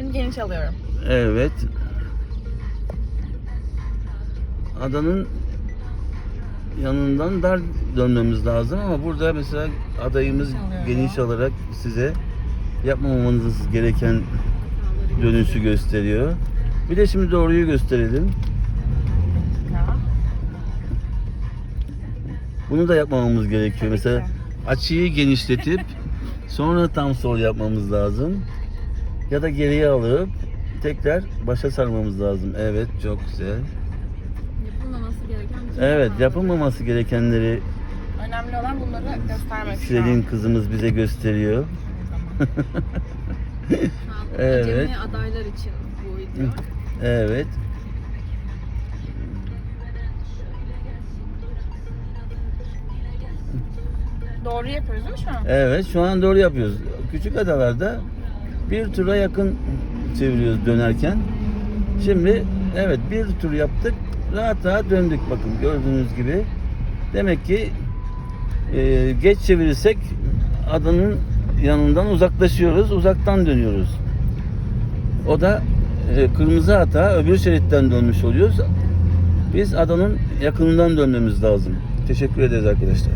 Şimdi geniş alıyorum. Evet. Adanın yanından dar dönmemiz lazım ama burada mesela adayımız Alıyorum. geniş alarak size yapmamanız gereken dönüşü gösteriyor. Bir de şimdi doğruyu gösterelim. Bunu da yapmamamız gerekiyor. Mesela açıyı genişletip sonra tam sol yapmamız lazım. Ya da geriye alıp tekrar başa sarmamız lazım. Evet, çok güzel. Yapılmaması gereken bütün Evet, hatalar. yapılmaması gerekenleri Önemli olan bunları göstermek Selin kızımız bize gösteriyor. Evet. Acemi adaylar için bu video. Evet. Doğru yapıyoruz değil mi şu an? Evet, şu an doğru yapıyoruz. Küçük adalarda bir tura yakın çeviriyoruz dönerken. Şimdi evet bir tur yaptık. Rahat rahat döndük bakın gördüğünüz gibi. Demek ki e, geç çevirirsek adanın yanından uzaklaşıyoruz. Uzaktan dönüyoruz. O da e, kırmızı hata öbür şeritten dönmüş oluyoruz. Biz adanın yakınından dönmemiz lazım. Teşekkür ederiz arkadaşlar.